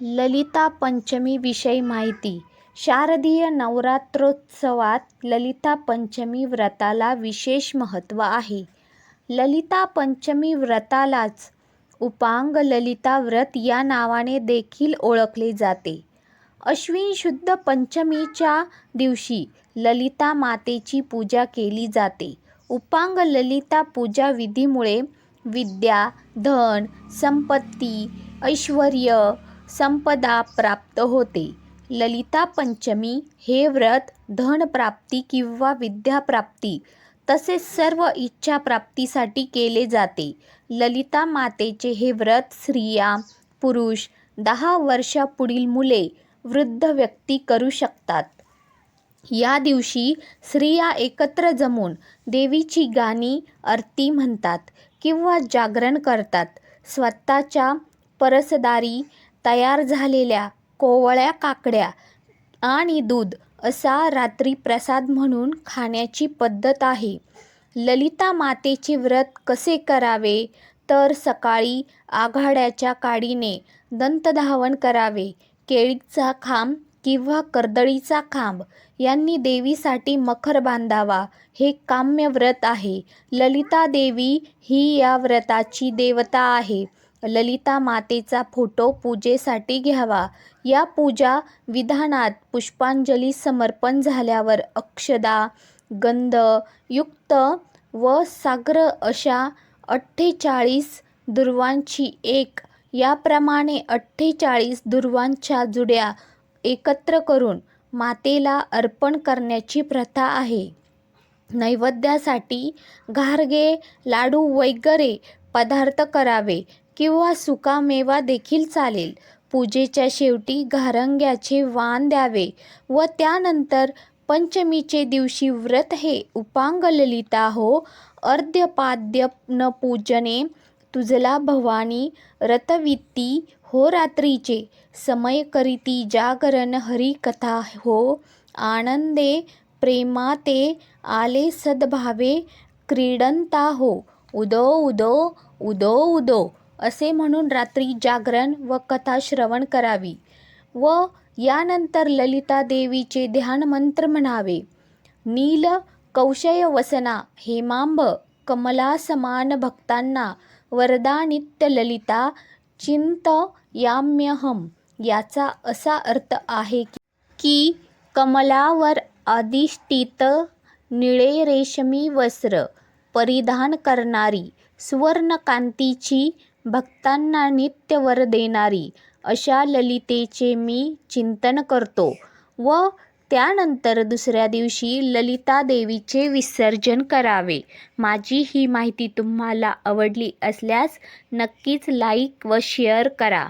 ललिता पंचमीविषयी माहिती शारदीय नवरात्रोत्सवात ललिता पंचमी व्रताला विशेष महत्त्व आहे. ललिता पंचमी व्रतालाच उपांग ललिता व्रत या नावाने देखील ओळखले जाते. अश्विन शुद्ध पंचमीच्या दिवशी ललिता मातेची पूजा केली जाते. उपांग ललिता पूजा विधीमुळे विद्या, धन, संपत्ती, ऐश्वर्य, संपदा प्राप्त होते. ललिता पंचमी हे व्रत धनप्राप्ती किंवा विद्याप्राप्ती तसेच सर्व इच्छाप्राप्तीसाठी केले जाते. ललिता मातेचे हे व्रत स्त्रिया, पुरुष, दहा वर्षापुढील मुले, वृद्ध व्यक्ती करू शकतात. या दिवशी स्त्रिया एकत्र जमून देवीची गाणी, आरती म्हणतात किंवा जागरण करतात. स्वतःच्या परसदारी तयार झालेल्या कोवळ्या काकड्या आणि दूध असा रात्री प्रसाद म्हणून खाण्याची पद्धत आहे. ललिता मातेचे व्रत कसे करावे तर सकाळी आघाड्याच्या काडीने दंतधावन करावे. केळीचा खांब किंवा कर्दळीचा खांब यांनी देवीसाठी मखर बांधावा हे काम्य व्रत आहे. ललिता देवी ही या व्रताची देवता आहे. ललिता मातेचा फोटो पूजेसाठी घ्यावा. या पूजा विधानात पुष्पांजली समर्पण झाल्यावर अक्षदा, गंध, युक्त व साग्र अशा अठ्ठेचाळीस दुर्वांची एक याप्रमाणे अठ्ठेचाळीस दुर्वांच्या जुड्या एकत्र करून मातेला अर्पण करण्याची प्रथा आहे. नैवेद्यासाठी घारगे, लाडू वगैरे पदार्थ करावे किंवा सुकामेवा देखील चालेल. पूजेच्या शेवटी घारंग्याचे वाण द्यावे व त्यानंतर पंचमीचे दिवशी व्रत हे उपांग ललिता हो अर्ध्यपाद्य न पूजने तुझला भवानी रतवित्ती हो रात्रीचे समय करीती जागरण हरिकथा हो आनंदे प्रेमाते आले सद्भावे क्रीडंता हो उदो उदो उदो उदो असे म्हणून रात्री जागरण व कथा श्रवण करावी व यानंतर ललिता देवीचे ध्यान मंत्र म्हणावे. नील कौशयवसना हेमांब कमलासमान भक्तांना वरदा नित्य ललिता चिंतयाम्यहम् याचा असा अर्थ आहे की कमलावर अधिष्ठित निळे रेशमी वस्त्र परिधान करणारी, सुवर्णकांतीची, भक्तांना नित्य वर देणारी अशा ललितेचे मी चिंतन करतो व त्यानंतर दुसऱ्या दिवशी ललिता देवीचे विसर्जन करावे. माझी ही माहिती तुम्हाला आवडली असल्यास नक्कीच लाईक व शेअर करा.